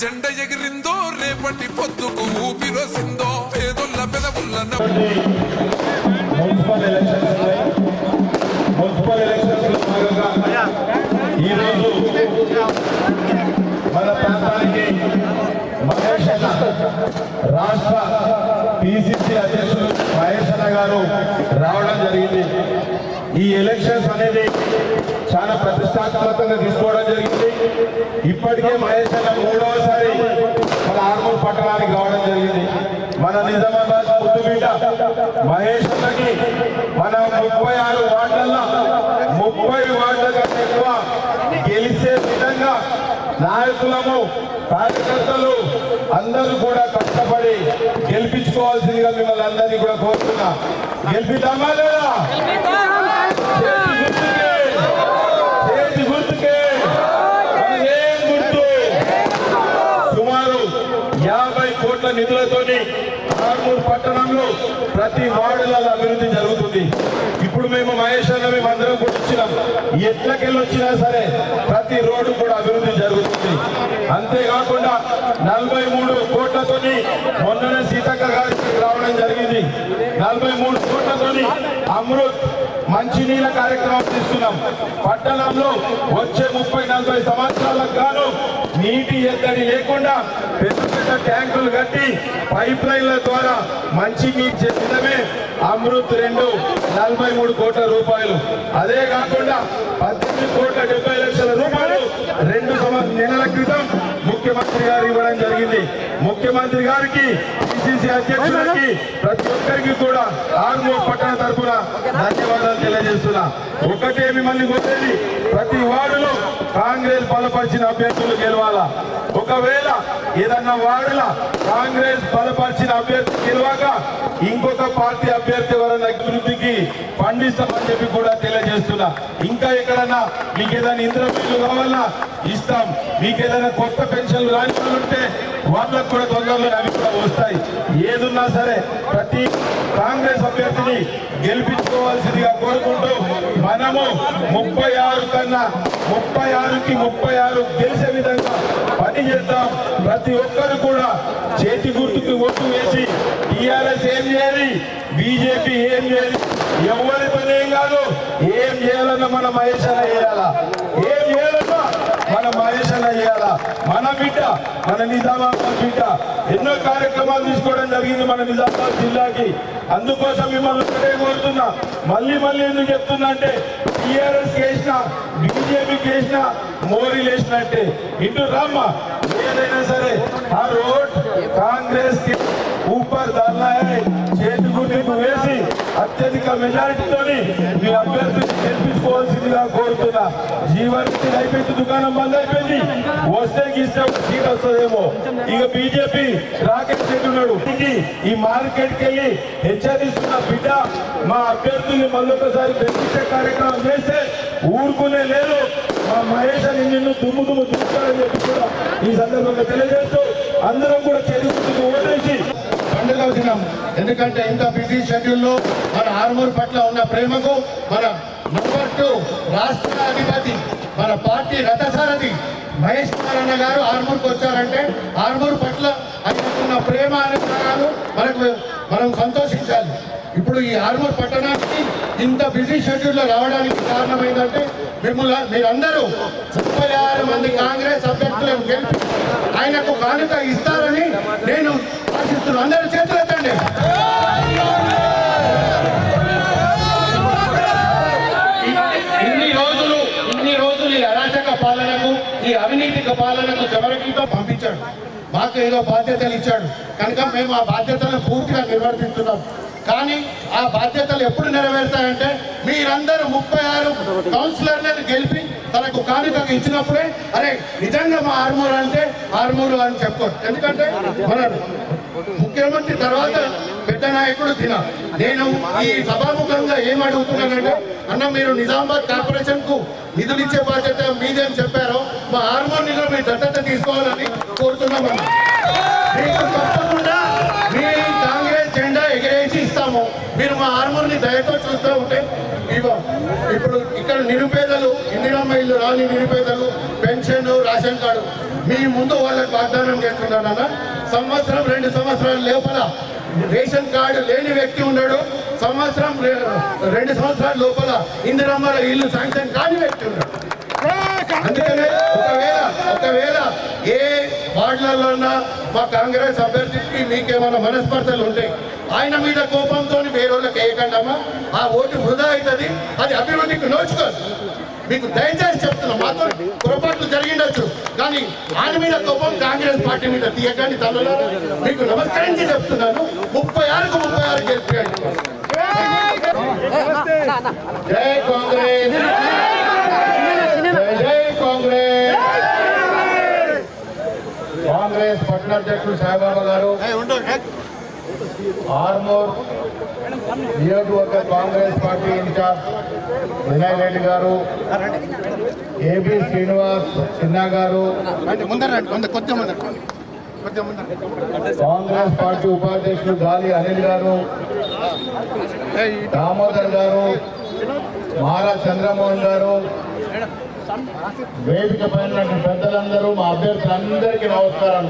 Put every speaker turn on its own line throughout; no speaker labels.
జెండ ఎగిరిందో రేపటి పొద్దుకు ఊపిరోసిందో పేదొల్ల పెదవుల్ల నవ్వు.
మున్సిపల్ ఎలక్షన్స్ ఉన్నాయి మున్సిపల్ ఎలక్షన్స్లో భాగంగా ఈరోజు మన ప్రాంతానికి మహేష్ అన్న రాష్ట్ర పిసిసి అధ్యక్షులు మహేష్ అన్న గారు రావడం జరిగింది. ఈ ఎలక్షన్స్ అనేది చాలా ప్రతిష్టాత్మకంగా తీసుకోవడం జరిగింది. ఇప్పటికే మహేష్ అన్న మూడవసారి మన ఆర్మూర్ పట్టణానికి రావడం జరిగింది. మన నిజామాబాద్ ముద్దుబిడ్డ మహేష్ అన్నకి మన ముప్పై ఆరు వార్డుల్లో ముప్పై వార్డుల కంటే ఎక్కువ గెలిచే విధంగా నాయకులము కార్యకర్తలు అందరూ కూడా కష్టపడి గెలిపించుకోవాల్సిందిగా మిమ్మల్ని అందరినీ కూడా కోరుతున్నా. గెలిపిద్దామా లేదా చేతి గుర్తుకే చేతి గుర్తుకే మనదేం గుర్తు సుమారు యాభై కోట్ల నిధులతోని కాగూరు పట్టణంలో ప్రతి వార్డులలో అభివృద్ధి జరుగుతుంది. ఇప్పుడు మేము మహేష్ అన్న మేము అందరం కూడా వచ్చినాం. ఎట్లకెళ్ళి వచ్చినా సరే ప్రతి రోడ్డు కూడా అభివృద్ధి జరుగుతుంది. అంతేకాకుండా నలభై మూడు కోట్లతోని మొన్ననే సీతక్క గారికి రావడం జరిగింది. నలభై మూడు కోట్లతోని అమృత్ మంచినీళ్ళ కార్యక్రమం తీసుకున్నాం పట్టణంలో వచ్చే ముప్పై నలభై సంవత్సరాలకు గాను నీటి ఎద్దడి లేకుండా పెద్ద పెద్ద ట్యాంకులు కట్టి పైప్ లైన్ల ద్వారా మంచి చేసినమే అమృత్ రెండు నలభై మూడు కోట్ల రూపాయలు. అదే కాకుండా పద్దెనిమిది కోట్ల డెబ్బై లక్షల రూపాయలు రెండు సంవ- నెలల క్రితం ముఖ్యమంత్రి గారు ఇవ్వడం జరిగింది ముఖ్యమంత్రి గారికి పిసిసి అధ్యక్షులకి ప్రతి ఒక్కరికి కూడా ఆర్మో పట్టణ తరఫున ధన్యవాదాలు తెలియజేస్తున్నా. ఒకటే మిమ్మల్ని కోరేది ప్రతి వార్డులో కాంగ్రెస్ బలపరిచిన అభ్యర్థులు గెలవాలా? ఒకవేళ ఏదన్నా వార్డుల కాంగ్రెస్ బలపరిచిన అభ్యర్థి గెలవాక ఇంకొక పార్టీ అభ్యర్థి ఎవరైనా అభివృద్ధికి పండిస్తామని చెప్పి కూడా తెలియజేస్తున్నా. ఇంకా ఎక్కడన్నా మీకు ఏదైనా ఇంద్రమిల్లు కావాలన్నా ఇస్తాం. మీకు ఏదైనా కొత్త పెన్షన్లు రాని వాళ్ళు ఉంటే వాళ్ళకు కూడా తొందరలో అవి కూడా వస్తాయి. ఏదున్నా సరే ప్రతి కాంగ్రెస్ అభ్యర్థిని గెలిపించుకోవాల్సిందిగా కోరుకుంటూ మనము ముప్పై ఆరు కన్నా ముప్పై ఆరుకి ముప్పై ఆరు గెలిచే విధంగా పని చేద్దాం. ప్రతి ఒక్కరు కూడా చేతి గుర్తుకి ఓటు వేసి టీఆర్ఎస్ ఏం చేయాలి? బీజేపీ ఏం చేయాలి? ఎవరి పని ఏం కాదు? ఏం చేయాలన్న మన మహేష్ చేయాలా? ఏం చేయాలి? మన మహేష్ అన్న మన బిడ్డ మన నిజామాబాద్ బిడ్డ. ఎన్నో కార్యక్రమాలు తీసుకోవడం జరిగింది మన నిజామాబాద్ జిల్లాకి. అందుకోసం మిమ్మల్ని ఒకటే కోరుతున్నా. మళ్ళీ మళ్ళీ ఎందుకు చెప్తున్నా అంటే టీఆర్ఎస్ వేసిన బీజేపీకి వేసిన మోరీ వేసినట్టే ఇటు రామ్మ. ఏదైనా సరే ఆ రోడ్ కాంగ్రెస్కి ఊపర్ దాల్నాయ్ చేతి వేసి అత్యధిక మెజారిటీతోని మీ అభ్యర్థిని గెలిపించుకోవాల్సిందిగా కోరుతున్నా. జీవనకి అయిపోయింది దుకాణం బంద్ అయిపోయింది. వస్తే గీస్తే సీట్ వస్తుందేమో. ఇక బీజేపీ రాకెట్ ఉన్నాడు. ఈ మార్కెట్కి వెళ్ళి హెచ్చరిస్తున్న బిడ్డ మా అభ్యర్థుల్ని మళ్ళొకసారి గెలిపించే కార్యక్రమం చేస్తే ఊరుకునే లేదు. మా మహేష్ అని నిన్ను దుమ్ము దుమ్ము చూస్తారని చెప్పి కూడా ఈ సందర్భంగా తెలియజేస్తూ అందరం కూడా చేరుకుంటూ ఓటేసి
పండుగ దినం. ఎందుకంటే ఇంత బిజీ షెడ్యూల్లో మన ఆర్మూర్ పట్ల ఉన్న ప్రేమకు మన నంబర్ టూ రాష్ట్ర అధిపతి మన పార్టీ రథసారథి మహేష్ కుమార్ అన్న గారు ఆర్మూర్కి వచ్చారంటే ఆర్మూర్ పట్ల ఆయనకున్న ప్రేమ అనుసారాలు మనకు మనం సంతోషించాలి. ఇప్పుడు ఈ ఆర్మూర్ పట్టణానికి ఇంత బిజీ షెడ్యూల్లో రావడానికి కారణం మిమ్మల్ని మీరందరూ ముప్పై ఆరు మంది కాంగ్రెస్ అభ్యర్థులను గెలిపి ఆయనకు కానుక ఇస్తారని నేను ఆశిస్తున్నాను అందరూ చేతులు ఎత్తండి ఇన్ని రోజులు ఇన్ని రోజులు ఈ అరాచక పాలనకు ఈ అవినీతిక పాలనకు చివరికితో పంపించాడు. మాకు ఏదో బాధ్యతలు ఇచ్చాడు. కనుక మేము ఆ బాధ్యతలను పూర్తిగా నిర్వర్తిస్తున్నాం. కానీ ఆ బాధ్యతలు ఎప్పుడు నెరవేరుతాయంటే మీరందరూ ముప్పై ఆరు కౌన్సిలర్లను గెలిపి తనకు కానుకగా ఇచ్చినప్పుడే అరే నిజంగా మా ఆర్మూరు అంటే ఆర్మూరు అని చెప్పుకోరు ఎందుకంటే మన ముఖ్యమంత్రి తర్వాత పెద్ద నాయకుడు తిన. నేను ఈ సభాముఖంగా ఏం అడుగుతున్నానంటే అన్న మీరు నిజామాబాద్ కార్పొరేషన్కు నిధులు ఇచ్చే బాధ్యత మీదేం చెప్పారో. మా ఆర్మూర్ నిధులు మీరు దత్తత తీసుకోవాలని కోరుతున్నామన్నా. మీకు తప్పకుండా మీ కాంగ్రెస్ జెండా ఎగిరేసి ఇస్తాము. మీరు మా ఆర్మూర్ని దయతో చూస్తూ ఉంటే ఇవ్వ. ఇప్పుడు ఇక్కడ నిరుపేదలు ఇందిరమ్మ ఇల్లు
రాని నిరుపేదలు పెన్షన్ రేషన్ కార్డు మీ ముందు వాళ్ళకి వాగ్దానం చేస్తున్నానన్న సంవత్సరం రెండు సంవత్సరాల లోపల రేషన్ కార్డు లేని వ్యక్తి ఉన్నాడు. సంవత్సరం రెండు సంవత్సరాల లోపల ఇందిరమ్మ ఇల్లు శాంక్షన్ కాని వ్యక్తి ఉన్నాడు. అందుకనే ఒకవేళ ఒకవేళ ఏ వార్డులలోనా మా కాంగ్రెస్ అభ్యర్థికి మీకేమైనా మనస్పర్ధలు ఉంటాయి ఆయన మీద కోపంతో వేరే వేయకండమ్మా. ఆ ఓటు వృధా అవుతుంది. అది అభివృద్ధికి నోచుకోదు. మీకు దయచేసి చెప్తున్నా మాతో పొరపాటు కానీ ఆయన మీద కోపం కాంగ్రెస్ పార్టీ మీద తీయకండి తనలో మీకు నమస్కరించి చెప్తున్నాను. ముప్పై ఆరుకు ముప్పై ఆరు గెలిపియండి. జై కాంగ్రెస్. జై జై కాంగ్రెస్. కాంగ్రెస్ పట్టణ అధ్యక్షుడు సాయిబాబా గారు. ఆర్మూర్ నియోజకవర్గ కాంగ్రెస్ పార్టీ ఇన్ఛార్జ్ వినయ్ రెడ్డి గారు. ఏబి శ్రీనివాస్ చిన్నా గారు. కాంగ్రెస్ పార్టీ ఉపాధ్యక్షుడు గాలి అనిల్ గారు దామోదర్ గారు మారా చంద్రమోహన్ గారు వేదిక పైన పెద్దలందరూ మా అభ్యర్థులందరికీ నమస్కారం.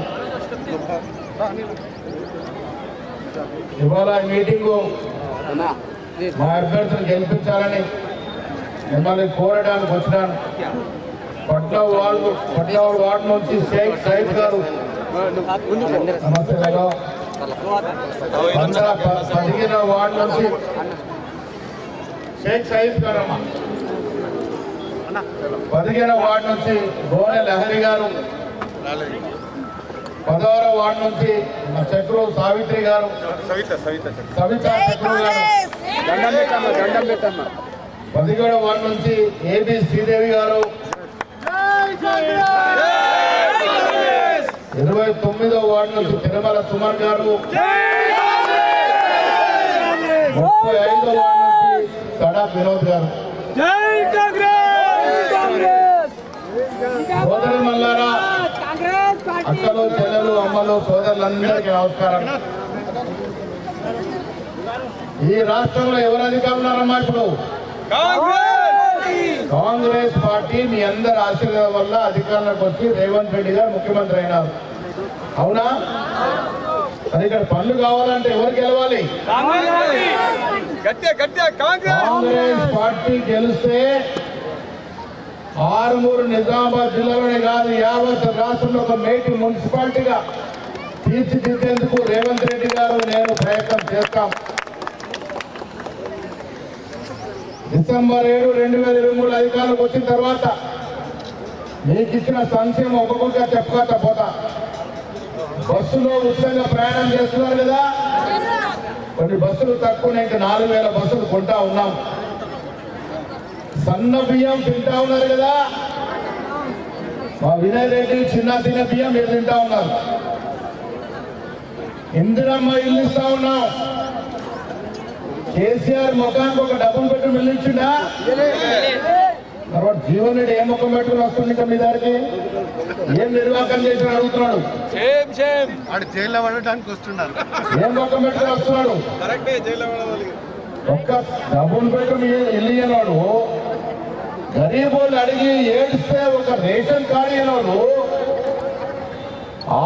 ఇవాళ మీటింగు మా అభ్యర్థులు గెలిపించాలని మిమ్మల్ని కోరడానికి వచ్చినాను. పట్ల వార్డు పట్ల వార్డు నుంచి షేక్ సైద్ గారు. నమస్తే మేడం. పంద్ర ప- పదిహేనవ వార్డు నుంచి షేక్ సైద్ గారు అమ్మా పదిహేనవ వార్డు నుంచి గోనె లహరి గారు. పదహారవ వార్డు నుంచి మా చక్రు సావిత్రి గారు. సవిత చక్రు గారు. పదిహేడవ వార్డు నుంచి ఏబి శ్రీదేవి గారు. ఇరవై తొమ్మిదవ వార్డు నుంచి తిరుమల సుమన్ గారు. ముప్పై ఐదవ వార్డు నుంచి కడా వినోద్ గారు. సోదరి మల్లారా అక్కలు చెల్లెలు అమ్మలు సోదరులందరికీ నమస్కారం. ఈ రాష్ట్రంలో ఎవరు అధికారులు ఉన్నారమ్మా ఇప్పుడు? కాంగ్రెస్! పార్టీ మీ అందరి ఆశీర్వాదం వల్ల అధికారంలోకి వచ్చి రేవంత్ రెడ్డి గారు ముఖ్యమంత్రి అయినారు. అవునా? మరి ఇక్కడ పనులు కావాలంటే ఎవరు గెలవాలి?
కాంగ్రెస్!
పార్టీ గెలిస్తే ఆరుమూరు నిజామాబాద్ జిల్లాలోనే కాదు యావత్ రాష్ట్రంలో ఒక మేటి మున్సిపాలిటీగా తీర్చిదిద్దేందుకు రేవంత్ రెడ్డి గారు నేను ప్రయత్నం చేస్తాం. డిసెంబర్ ఏడు రెండు వేల ఇరవై మూడు అధికారులకు వచ్చిన తర్వాత మీకు ఇచ్చిన సంక్షేమం ఒక్కొక్కగా చెప్పుకోతా పోతా. బస్సులో ఉచితంగా ప్రయాణం చేస్తున్నారు కదా? కొన్ని బస్సులు తక్కువ ఇంకా నాలుగు వేల బస్సులు కొంటా ఉన్నాం. సన్న బియ్యం తింటా ఉన్నారు కదా? మా వినయ్ రెడ్డి చిన్న తిన్న బియ్యం మీరు తింటా ఉన్నారు. ఇందిరమ్మ ఇల్లు ఇస్తా ఉన్నాం. కేసీఆర్ ముఖానికి ఒక డబ్బులు పెట్టి మిల్లించిండా తర్వాత జీవన్ రెడ్డి ఏ ముఖం పెట్టుకుని వస్తుంది ఇంకా మీ దారికి? ఏం నిర్వాహకం చేసి అడుగుతున్నాడు?
సేమ్ సేమ్
ఆడు జైల్లో పడడానికి వస్తున్నారు
ఏం ముఖం పెట్టుకుని వస్తున్నాడు? ఒక్క డబ్బులు పెట్టి మీ ఇల్లు ఇయ్యనోడు గరీబోళ్ళు అడిగి ఏడిస్తే ఒక రేషన్ కార్డు ఇయ్యనోడు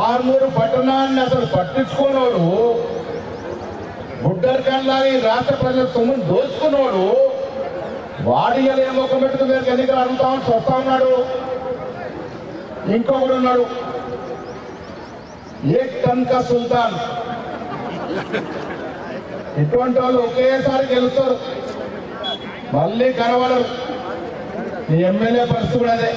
ఆర్మూరు పట్టణాన్ని అసలు పట్టించుకోనోడు బుడ్డర్ కన్లాగా ఈ రాష్ట్ర ప్రజల సొమ్మును దోచుకున్నోడు వాడి ఇలా ఏం ముఖం పెట్టుకుని మీరు ఎన్నికలు అడుగుతామని చూస్తా ఉన్నాడు. ఇంకొకడు ఉన్నాడు. ఏ టన్కా సుల్తాన్. ఇటువంటి వాళ్ళు ఒకేసారి గెలుస్తారు. మళ్ళీ కనబడరు ఈ ఎమ్మెల్యే పరిస్థితి కూడా అదే.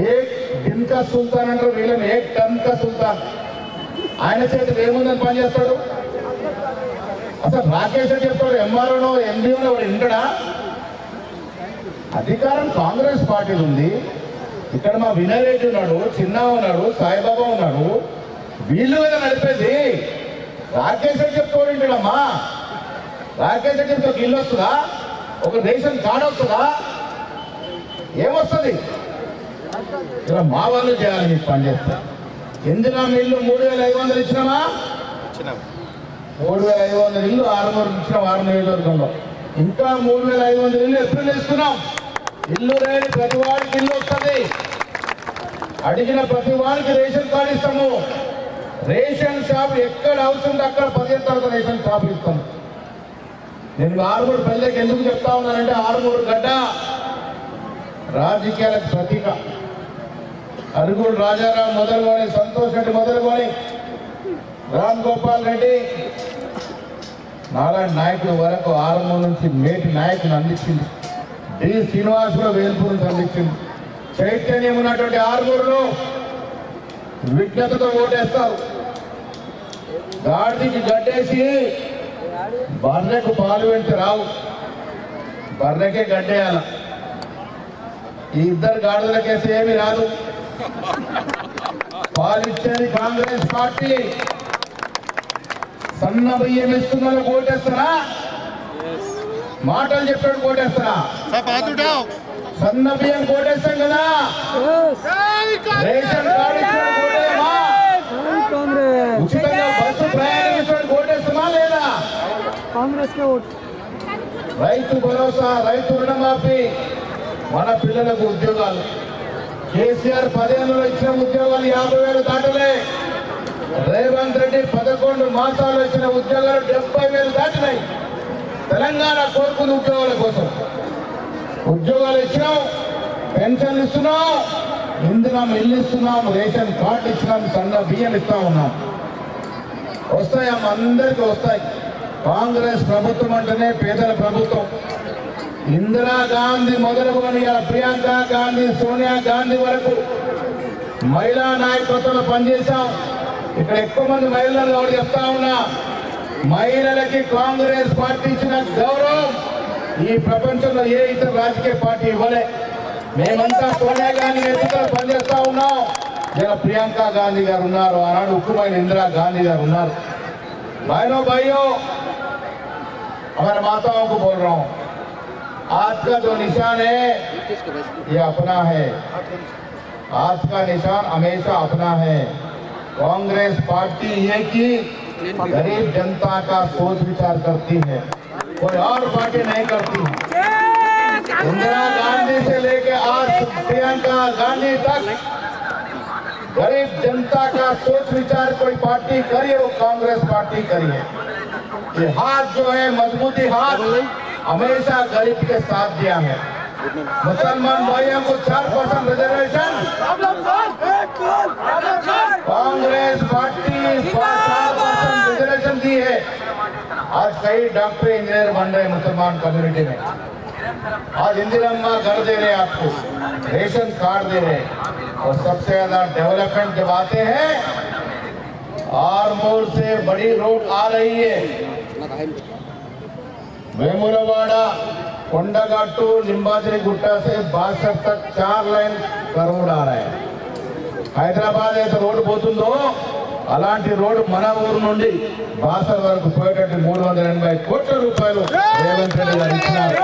ఏ దిన్కా సుల్తాన్ అంటారు వీళ్ళని. ఏ టన్కా సుల్తాన్. ఆయన చేతికి ఏముందని పని చేస్తాడు? అసలు రాకేష్ అని చెప్తాడు ఎంఆర్ఓనో ఎండిఓనో ఇంటడా? అధికారం కాంగ్రెస్ పార్టీ ఉంది. ఇక్కడ మా వినయ్ రెడ్డి ఉన్నాడు చిన్నా ఉన్నాడు సాయిబాబా ఉన్నాడు. వీళ్ళు మీద నడిపేది. రాకేష్ రెడ్డి చెప్తాడు ఇంటడమ్మా. రాకేష్ రెడ్డి చెప్తే ఒక ఇల్లు వస్తుందా? ఒక రేషన్ కార్డు వస్తుందా? ఏమొస్తుంది? ఇలా మా వాళ్ళు చేయాలి మీకు పని ఇందిరా ఇల్లు మూడు వేల ఐదు వందలు ఇచ్చినామా మూడు వేల ఐదు వందల ఇల్లు ఆరు వందలు ఇచ్చిన ఆరు నియోజకవర్గంలో. ఇంకా మూడు వేల ఐదు వందల ఇల్లు ఎప్పుడు ఇస్తున్నాం ఇల్లు లేని ప్రతి వాడికి ఇల్లు వస్తుంది. అడిగిన ప్రతి వాడికి రేషన్ కార్డు ఇస్తాము. రేషన్ షాప్ ఎక్కడ అవసరం అక్కడ పదిహేను తర్వాత రేషన్ షాపులు ఇస్తాము. నేను ఆరుమూరు పల్లెకి ఎందుకు చెప్తా ఉన్నానంటే ఆరుమూరు గడ్డ రాజకీయాలకు ప్రతీక. అరుగుడు రాజారాం మొదలుకొని సంతోష్ రెడ్డి మొదలుకొని రామ్ గోపాల్ రెడ్డి నారాయణ నాయకుడు వరకు ఆరంభం నుంచి మేటి నాయకుని అందించింది. డి. శ్రీనివాసరావు వేల్పూర్ నుంచి అందించింది. చైతన్యం ఉన్నటువంటి ఆరుగురులో విజ్ఞతతో ఓటేస్తారు. గాడికి గడ్డేసి బర్రెకు పాలు వెంట రావు. బర్రెకే గడ్డేయాల. ఈ ఇద్దరు గాడిదలకేసి ఏమి రాదు. పాలిచ్చేది కాంగ్రెస్ పార్టీ. సన్న బియ్యం ఇస్తున్న ఓటేస్తారా మాటలు చెప్పాడు కోటేస్తారా? సన్న బియ్యం కోటేస్తాం కదా. రేషన్ కార్డు ఉచితంగా బస్సు ప్రయాణం ఇచ్చిన కోటేస్తామా లేదా?
కాంగ్రెస్
రైతు భరోసా రైతు రుణమాఫీ. మన పిల్లలకు ఉద్యోగాలు. కేసీఆర్ పదేళ్ళలో ఇచ్చిన ఉద్యోగాలు యాభై వేలు దాటలే. రేవంత్ రెడ్డి పదకొండు మాసాలు ఇచ్చిన ఉద్యోగాలు డెబ్బై వేలు దాటినాయి. తెలంగాణ కోరుకున్న ఉద్యోగాల కోసం. ఉద్యోగాలు ఇచ్చినాం పెన్షన్లు ఇస్తున్నాం ఇందిరం ఇల్లు ఇస్తున్నాం రేషన్ కార్డు ఇచ్చినాం సన్న బియ్యం ఇస్తా ఉన్నాం. వస్తాయమ్మ అందరికీ వస్తాయి. కాంగ్రెస్ ప్రభుత్వం అంటేనే పేదల ప్రభుత్వం. ఇందిరా గాంధీ మొదలుకొని ఇలా ప్రియాంక గాంధీ సోనియా గాంధీ వరకు మహిళా నాయకత్వంలో పనిచేశాం ఇక్కడ ఎక్కువ మంది మహిళలు కాబట్టి చెప్తా ఉన్నా మహిళలకి కాంగ్రెస్ పార్టీ ఇచ్చిన గౌరవం ఈ ప్రపంచంలో ఏ ఇతర రాజకీయ పార్టీ ఇవ్వలే మేమంతా సోనియా గాంధీ నేతృత్వంలో పనిచేస్తా ఉన్నాం ఇలా ప్రియాంక గాంధీ గారు ఉన్నారు ఆనాడు ఉక్కుమైన ఇందిరా గాంధీ గారు ఉన్నారు भाइयों भाइयों हमारे माताओं को बोल रहा हूँ आज का जो निशान है, ये अपना है। आज का निशान हमेशा अपना है। कांग्रेस पार्टी ये की गरीब जनता का सोच विचार करती है, कोई और पार्टी नहीं करती इंदिरा गांधी से लेके आज प्रियंका गांधी तक गरीब जनता का सोच विचार कोई पार्टी करी वो कांग्रेस पार्टी करी है। ये हाथ जो है, मजबूती हाथ। हमेशा गरीब के साथ दिया है। मुसलमान भाइयों को चार percent reservation Congress party reservation दी है। आज कई डॉक्टर, इंजीनियर बन रहे मुसलमान कम्युनिटी में। आज इंदिरम्मा घर दे रहे आपको, रेशन कार्ड दे रहे और सबसे ज़्यादा डेवलपमेंट जब आते हैं, आरमोर से बड़ी रोड आ रही है। वेमुलवाड़ा కొండగట్టు లింబాద్రి గుట్ట से बासठ तक चार लाइन का रोड आ रहा है హైదరాబాద్ అయితే రోడ్డు పోతుందో అలాంటి రోడ్డు మన ఊరు నుండి బాసర్ వరకు పోయేటట్టు మూడు వందల ఎనభై కోట్ల రూపాయలు రేవంత్ రెడ్డి గారు ఇచ్చినారు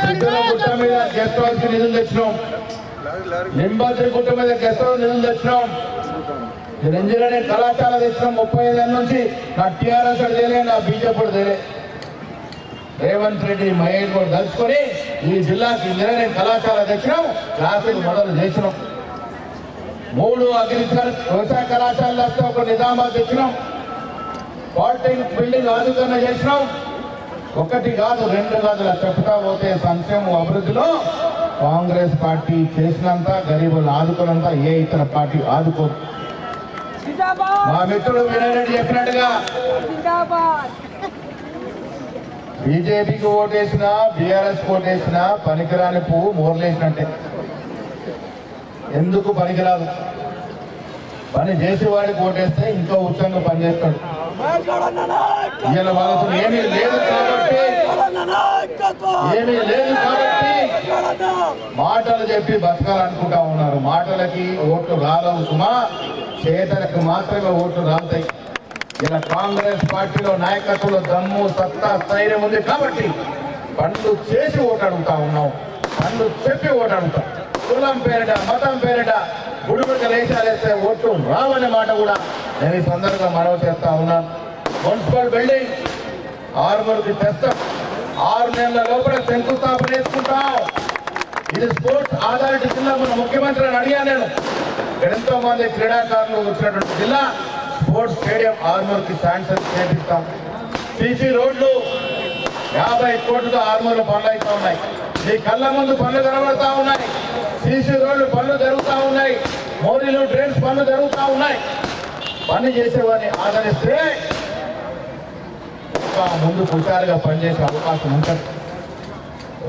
సిద్ధల గుట్ట మీద గెస్ట్ హౌస్ కి నిధులు తెచ్చినాం నింబాద్రి గుట్ట మీద గెస్ట్ హౌస్ నిధులు తెచ్చినాం నేను ఇంజనీరింగ్ కళాశాల తెచ్చినాం ముప్పై ఐదు ఏళ్ళ నుంచి నా టీఆర్ఎస్ తెలియలే నా బీజేపీ తెలియలే రేవంత్ రెడ్డి మహేష్ కూడా కలుసుకొని ఈ జిల్లాకి ఇంజనీరింగ్ కళాశాల తెచ్చినాం. క్లాసులు మొదలు చేసినాం. మూడు అగ్రికల్చర్ వ్యవసాయ కళాశాలలు వస్తే ఒక నిజామాబాద్ తెచ్చినాం. పాలిటెక్నిక్ బిల్డింగ్ ఆధుకరణ చేసినాం. ఒకటి కాదు రెండు కాదు చెప్తా పోతే సంక్షేమ అభివృద్ధిలో కాంగ్రెస్ పార్టీ చేసినంత గరీబులు ఆదుకున్నంత ఏ ఇతర పార్టీ ఆదుకోరు మా మిత్రుడు వినయ్ రెడ్డి చెప్పినట్టుగా బీజేపీకి ఓటేసినా బీఆర్ఎస్ ఓటేసినా పనికిరాని పువ్వు మోర్లేసినట్టే. ఎందుకు పనికిరాదు? పని చేసేవాడికి ఓటేస్తే ఇంకా ఉత్సంగా పనిచేస్తాడు. ఈయన వాళ్ళతో ఏమీ లేదు కాబట్టి ఏమీ లేదు కాబట్టి మాటలు చెప్పి బతకాలనుకుంటా ఉన్నారు. మాటలకి ఓట్లు రాలవు సుమా చేతలకు మాత్రమే ఓట్లు రాలుతాయి. ఇలా కాంగ్రెస్ పార్టీలో నాయకత్వంలో దమ్ము సత్తా స్థైర్యం ఉంది కాబట్టి పనులు చేసి ఓటు అడుగుతా ఉన్నాం. పనులు చెప్పి ఓటు అడుగుతాం కులం పేరిట మతం పేరిట గుడిగుడికి లేచాలేస్తే ఓట్లు రావనే మాట కూడా నేను ఈ సందర్భంగా మనవి చేస్తా ఉన్నాను మున్సిపల్ బిల్డింగ్ ఆరుమూరుకి తెస్తాం. ఆరు నెలల లోపల శంకుస్థాపన వేసుకుంటాం ఇది స్పోర్ట్స్ ఆధారిత జిల్లా మన ముఖ్యమంత్రిని అడిగాను నేను. ఎంతో మంది క్రీడాకారులు వచ్చినటువంటి జిల్లా స్పోర్ట్స్ స్టేడియం ఆర్మూర్కి శాంక్షన్ చేపిస్తాం సీసీ రోడ్లు యాభై కోట్లతో ఆర్మూర్లో పనులు అవుతా ఉన్నాయి. మీ కళ్ళ ముందు పనులు కనబడతా ఉన్నాయి. సీసీ రోడ్లు పనులు జరుగుతూ ఉన్నాయి. మోరీలు డ్రైన్స్ పనులు జరుగుతూ ఉన్నాయి. పని చేసేవారిని ఆదరిస్తే ముందు హుషారుగా పనిచేసే అవకాశం ఉంటుంది.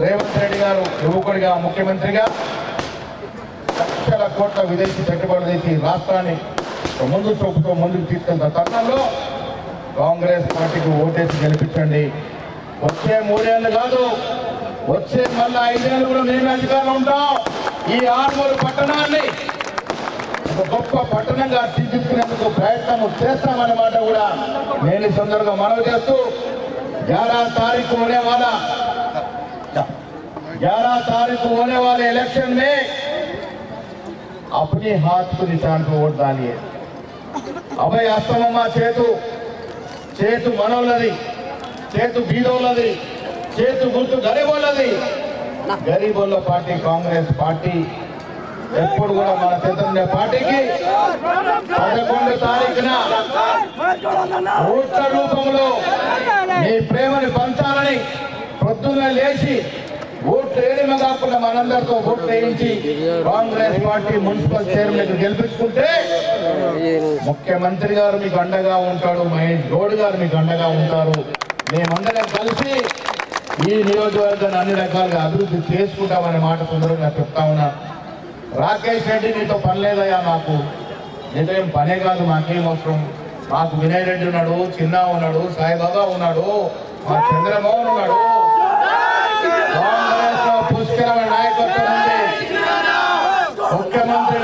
రేవంత్ రెడ్డి గారు యువకుడిగా ముఖ్యమంత్రిగా లక్షల కోట్ల విదేశీ పెట్టుబడులు తెచ్చి రాష్ట్రాన్ని ముందు చూపుతో ముందుకు తీసుకెళ్తున్న తరుణంలో కాంగ్రెస్ పార్టీకి ఓటేసి గెలిపించండి వచ్చే మూడేళ్ళు కాదు వచ్చే మళ్ళీ ఐదేళ్ళు కూడా మేము అధికారంలో ఉంటాం ఈ ఆరుమూరు పట్టణాన్ని ఒక గొప్ప పట్టణంగా తీర్చిదిద్దుకునేందుకు ప్రయత్నం చేస్తామన్నమాట కూడా నేను ఈ సందర్భంగా మనవి చేస్తూ గ్యారా తారీఖు होने वाला ग्यारह तारीख को होने वाले इलेक्शन में अपने हाथ को निशान पर वोट डालिए అభయ అస్తమమ్మ చేతు. చేతు మనోళ్ళది. చేతు బీదోళ్ళది. చేతు గుర్తు గరీబోళ్ళది. గరీబోళ్ళ పార్టీ కాంగ్రెస్ పార్టీ. ఎప్పుడు కూడా మన చైతన్య పార్టీకి పదకొండు తారీఖున ఓట్ల రూపంలో మీ ప్రేమని పంచాలని పొద్దున్న లేచి ఓట్లు వేయడమే కాకుండా మనందరితో ఓట్లు వేయించి కాంగ్రెస్ పార్టీ మున్సిపల్ చైర్మన్ గెలిపించుకుంటే ముఖ్యమంత్రి గారు మీకు అండగా ఉంటాడు మహేష్ గౌడ్ గారు మీకు అండగా ఉంటారు. మేమందరం కలిసి ఈ నియోజకవర్గాన్ని అన్ని రకాలుగా అభివృద్ధి చేసుకుంటామనే మాట సుందరంగా చెప్తా ఉన్నా. రాకేష్ రెడ్డి నీతో పనిలేదయ్యా నాకు మాకు. పనే కాదు మాకేం అవసరం. మాకు వినయ్ రెడ్డి ఉన్నాడు చిన్న ఉన్నాడు సాయిబాబా ఉన్నాడు మా చంద్రమోహన్ ఉన్నాడు. పుష్కరమైన నాయకత్వం ఉంది. ముఖ్యమంత్రి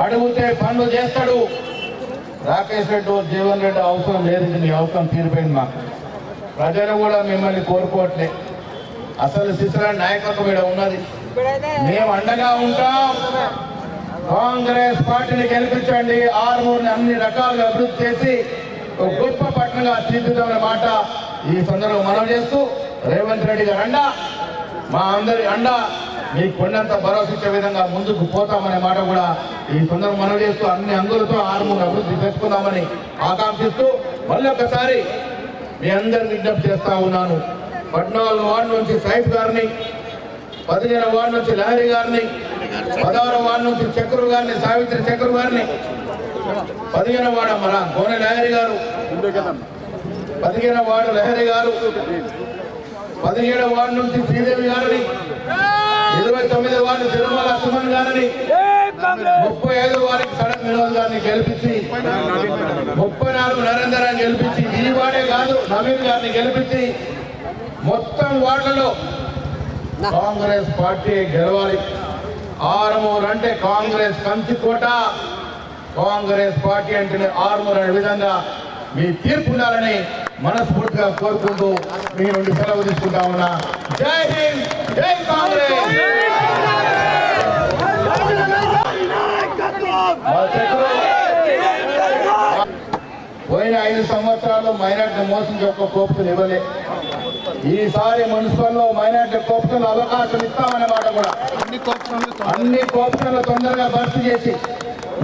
అడిగితే పనులు చేస్తాడు. రాకేష్ రెడ్డి జీవన్ రెడ్డి అవసరం లేదు మీ అవసరం తీరిపోయింది మాకు. ప్రజలు కూడా మిమ్మల్ని కోరుకోవట్లే. అసలు శిశుల నాయకత్వం ఇక్కడ ఉన్నది. మేము అండగా ఉంటాం. కాంగ్రెస్ పార్టీని గెలిపించండి. ఆరుమూరుని అన్ని రకాలుగా అభివృద్ధి చేసి ఒక గొప్ప పట్టణంగా తీర్చుదామనే మాట ఈ సందర్భంగా మనం చేస్తూ రేవంత్ రెడ్డి గారు అండ. మా అందరి అండ. మీకు కొండంత భరోసా ఇచ్చే విధంగా ముందుకు పోతామనే మాట కూడా ఈ సందర్భం మనం చేస్తూ అన్ని అంగులతో ఆరుమూరు అభివృద్ధి చేసుకుందామని ఆకాంక్షిస్తూ మళ్ళీ ఒకసారి మీ అందరిని విజ్ఞప్తి చేస్తా ఉన్నాను. పద్నాలుగు వార్డు నుంచి సైఫ్ గారిని పదిహేను వార్డు నుంచి లహరి గారిని పదహారు వార్డు నుంచి చక్రు గారిని సావిత్రి చక్రు గారిని పదిహేను వాడ మన కోన లహరి గారు పదిహేను వార్డు లహరి గారు పదిహేడు వార్డు నుంచి శ్రీదేవి గారిని ఇరవై తొమ్మిది వార్డు తిరుమల సుమన్ గారిని ముప్పై ఐదు వారికి సడక్ వినోద్ గారిని గెలిపించి ముప్పై నాలుగు నరేందర్ గెలిపించి ఈ వాడే కాదు నవీన్ గారిని గెలిపించి మొత్తం వార్డులలో కాంగ్రెస్ పార్టీ గెలవాలి. ఆరుమూరు అంటే కాంగ్రెస్ కంచుకోట కాంగ్రెస్ పార్టీ అంటే ఆరుమూరు అనే విధంగా మీ తీర్పు ఉండాలని మనస్ఫూర్తిగా కోరుకుంటూ మీ నుండి సెలవు తీసుకుంటా ఉన్నా. జై హింద్ జై కాంగ్రెస్ మా శత్రువు పోయిన ఐదు సంవత్సరాలు మైనార్టీ మోసం ఒక్క కోపుతులు ఇవ్వలే. ఈసారి మున్సిపల్లో మైనార్టీ కోపుతులు అవకాశం ఇస్తామనే మాట కూడా.
అన్ని కోపంలో
అన్ని కోపుతులు తొందరగా భర్తీ చేసి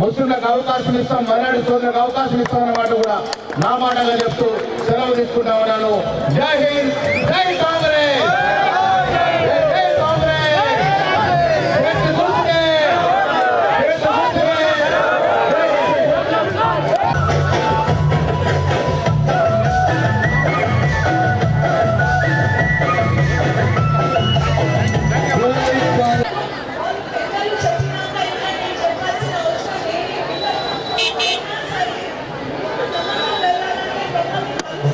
ముస్లింలకు అవకాశం ఇస్తాం మైనార్టీ సోదరులకు అవకాశం ఇస్తామనే మాట కూడా నా మాటగా చెప్తూ సెలవు తీసుకుంటా ఉన్నాను జై హింద్ జై కాంగ్రెస్!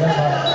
Thank
you.